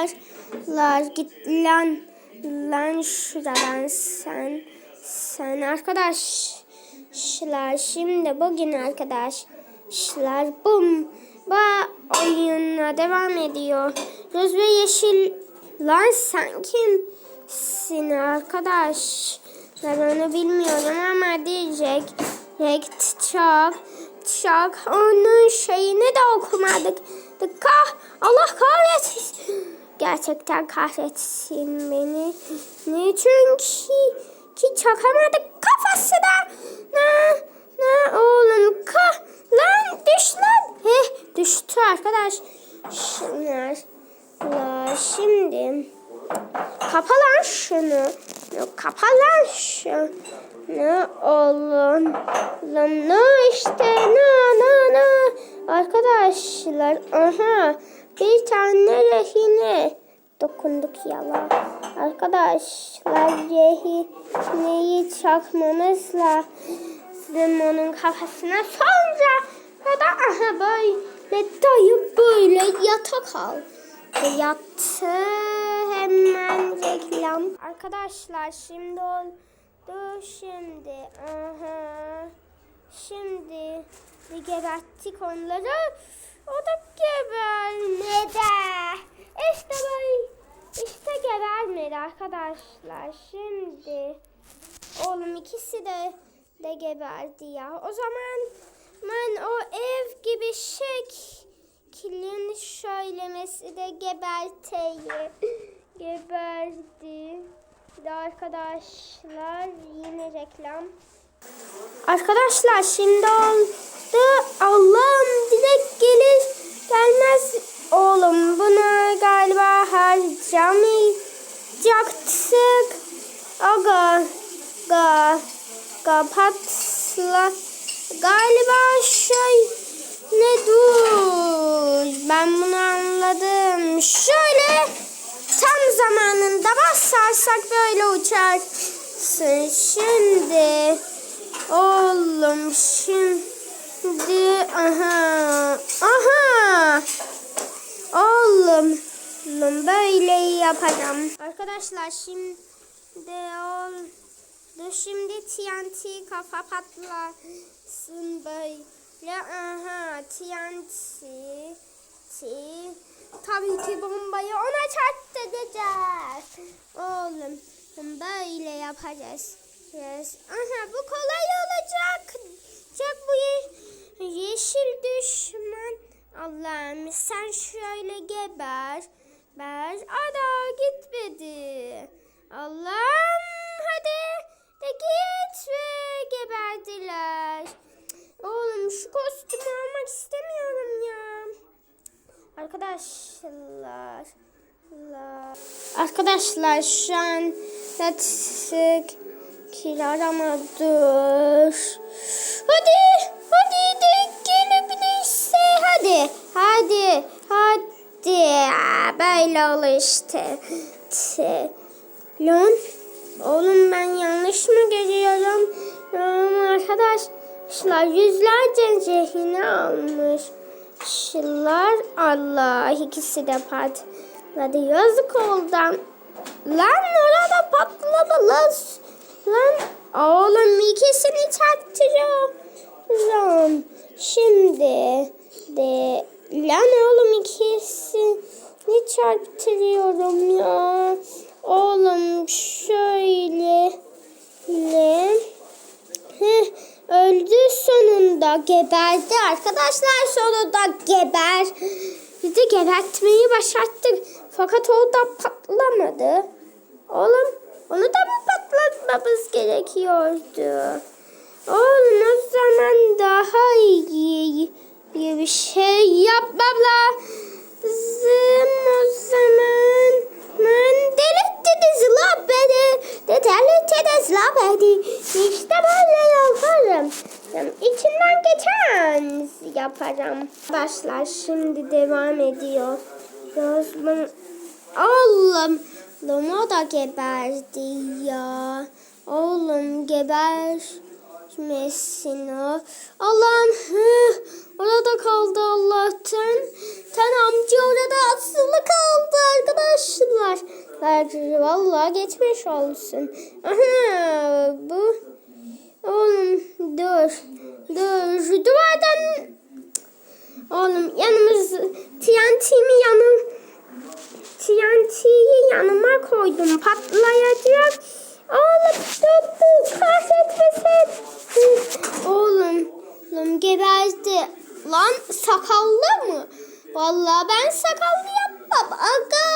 arkadaşlar. Git lan. Lan şuradan sen. Sen arkadaşlar. Şimdi bugün arkadaşlar. Bum. Bu oyunla devam ediyor. Roz ve yeşil. Lan sen kimsin arkadaş? Ben onu bilmiyorum ama diyecek. Çok çok onun şeyini de okumadık. Allah kahretsin. Gerçekten kahretsin beni. Ne çünkü ki çakamadık kafasına. Ne, ne oğlum kah lan düş lan. Heh düştü arkadaş. Şunlar. La, şimdi kapa lan şunu. Kapa lan şunu. Oğlum. Lan ne işte ne ne ne. Arkadaşlar aha bir tane rehine dokunduk yala. Arkadaşlar rehineyi çakmamız lazım onun kafasına sonra da aha böyle dayı böyle yatak al. Yattı hemen reklam. Arkadaşlar şimdi oldu şimdi. Aha. Şimdi geberttik onları. O da gebermedi. İşte böyle. İşte gebermedi arkadaşlar. Şimdi oğlum ikisi de de geberdi ya. O zaman ben o ev gibi şeklin söylemesi de geberteyi geberdi. De arkadaşlar yine reklam. Arkadaşlar şimdi oldu. Allah'ım dilek gelir gelmez. Oğlum bunu galiba harcamayacaktık. Aga, ga, kapatla. Galiba şey ne dur. Ben bunu anladım. Şöyle tam zamanında basarsak böyle uçarsın. Şimdi oğlum şimdi aha aha oğlum oğlum böyle yapacağım. Arkadaşlar şimdi oldu. Şimdi TNT kafa patlasın böyle. Aha TNT. T. Tabii ki bombayı ona çarptıracağız. Oğlum böyle yapacağız. Yes. Aha bu kolay olacak. Çok bu ye- yeşil düşman. Allah'ım sen şöyle geber. Ber. Ada gitmedi. Allah'ım hadi de git ve geberdiler. Oğlum şu kostümü almak istemiyorum ya. Arkadaşlar. la- Arkadaşlar şu an artık kiralamadır. Hadi, hadi de gelebilirse hadi, hadi, hadi. Böyle olur işte. Te- Lan, oğlum ben yanlış mı görüyorum? Arkadaşlar yüzlerce zehrini almış. Şıllar Allah ikisi de patladı. Yazık oldu. Lan orada patlama lan. Lan oğlum ikisini çarptırıyorum. Şimdi de lan oğlum ikisini çarptırıyorum ya. Oğlum şöyle le. Heh, öldü sonunda geberdi arkadaşlar sonunda geber. Biz de gebertmeyi başarttık. Fakat o da patlamadı. Oğlum onu da mı patlatmamız gerekiyordu? Oğlum o zaman daha iyi, iyi bir şey yapmam lazım o zaman. Ben delirttiniz la beni. De delirttiniz la beni. İşte böyle yaparım. İçinden geçen yaparım. Başlar şimdi devam ediyor. Yazmam. Oğlum. Oğlum o da geberdi ya. Oğlum gebermesin o. Allah'ım hı, orada kaldı Allah'tan. Tan amca orada asılı kaldı arkadaş. Vallahi geçmiş olsun. Aha bu. Oğlum dur. Dur. Duvardan. Oğlum yanımız TNT'mi yanım. TNT'yi yanıma koydum. Patlayacak. Oğlum dur. Kahretmesin. Oğlum. Oğlum geberdi. Lan sakallı mı? Vallahi ben sakallı yapmam. Aga.